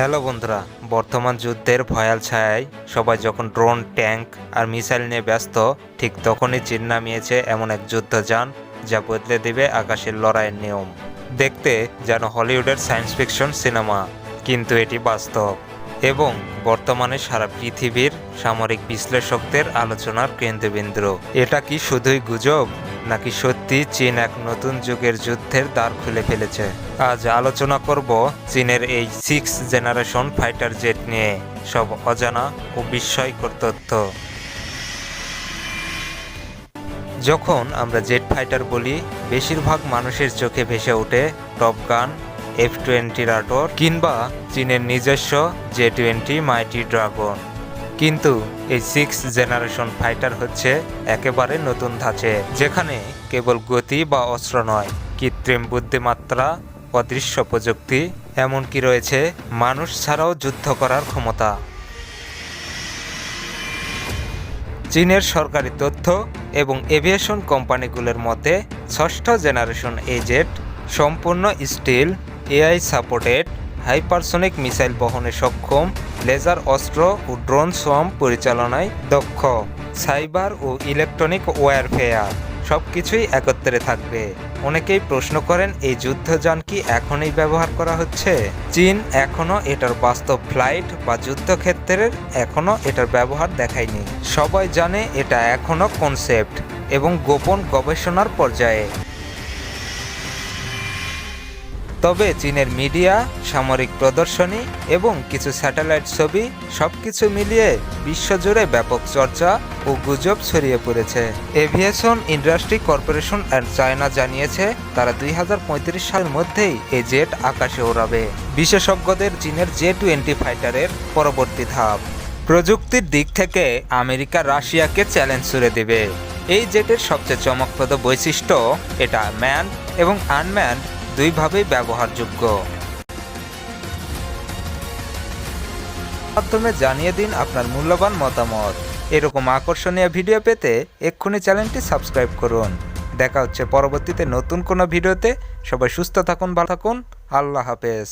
Hello বন্ধুরা, বর্তমান যুদ্ধের ভয়াল ছায়ায় সবাই যখন ড্রোন, ট্যাঙ্ক আর মিসাইল নিয়ে ব্যস্ত, ঠিক তখনই চীন নামিয়েছে এমন এক যুদ্ধযান যা বদলে দেবে আকাশের লড়াইয়ের নিয়ম। দেখতে যেন হলিউডের সায়েন্স ফিকশন সিনেমা, কিন্তু এটি বাস্তব। এবং বর্তমানে সারা পৃথিবীর সামরিক বিশ্লেষকদের আলোচনার কেন্দ্রবিন্দু। এটা কি শুধুই গুজব? নাকি সত্যি চীন এক নতুন যুগের যুদ্ধের দ্বার খুলে ফেলেছে? আজ আলোচনা করব চীনের এই সিক্স জেনারেশন ফাইটার জেট নিয়ে। সব অজানা ও বিস্ময়কর তথ্য। যখন আমরা জেট ফাইটার বলি, বেশিরভাগ মানুষের চোখে ভেসে ওঠে টপ গান, এফ টোয়েন্টি রাটোর কিংবা চীনের নিজস্ব জে টোয়েন্টি মাইটি ড্রাগন। কিন্তু এই সিক্স জেনারেশন ফাইটার হচ্ছে একেবারে নতুন ধাঁচে, যেখানে কেবল গতি বা অস্ত্র নয়, কৃত্রিম বুদ্ধিমাত্রা, অদৃশ্য প্রযুক্তি, এমনকি রয়েছে মানুষ ছাড়াও যুদ্ধ করার ক্ষমতা। চীনের সরকারি তথ্য এবং এভিয়েশন কোম্পানিগুলোর মতে, ষষ্ঠ জেনারেশন এই জেট সম্পূর্ণ steel AI supported hypersonic missile বহনে সক্ষম লেজার অস্ত্র ও ড্রোন সোয়াম পরিচালনায় দক্ষ। সাইবার ও ইলেকট্রনিক ওয়ারফেয়ার সব কিছুই একত্রে থাকবে। অনেকেই প্রশ্ন করেন, এই যুদ্ধযান কি এখনই ব্যবহার করা হচ্ছে? চীন এখনও এটার বাস্তব ফ্লাইট বা যুদ্ধক্ষেত্রের এখনও এটার ব্যবহার দেখায়নি। সবাই জানে এটা এখনও কনসেপ্ট এবং গোপন গবেষণার পর্যায়ে। তবে চীনের মিডিয়া, সামরিক প্রদর্শনী এবং কিছু স্যাটেলাইট ছবি সবকিছু মিলিয়ে বিশ্বজুড়ে ব্যাপক চর্চা ও গুজব ছড়িয়ে পড়েছে। Aviation industry corporation and China জানিয়েছে, তারা দুই সালের মধ্যেই এই জেট আকাশে ওড়াবে। বিশেষজ্ঞদের চীনের জে টোয়েন্টি ফাইটারের পরবর্তী ধাপ। প্রযুক্তির দিক থেকে আমেরিকা রাশিয়াকে চ্যালেঞ্জ ছুড়ে দেবে। এই জেটের সবচেয়ে চমকপ্রদ বৈশিষ্ট্য এটা ম্যান এবং আনম্যান দুইভাবেই ব্যবহারযোগ্য। মাধ্যমে জানিয়ে দিন আপনার মূল্যবান মতামত। এরকম আকর্ষণীয় ভিডিও পেতে এক্ষুনি চ্যানেলটি সাবস্ক্রাইব করুন। দেখা হচ্ছে পরবর্তীতে নতুন কোনো ভিডিওতে। সবাই সুস্থ থাকুন, ভালো থাকুন। আল্লাহ হাফেজ।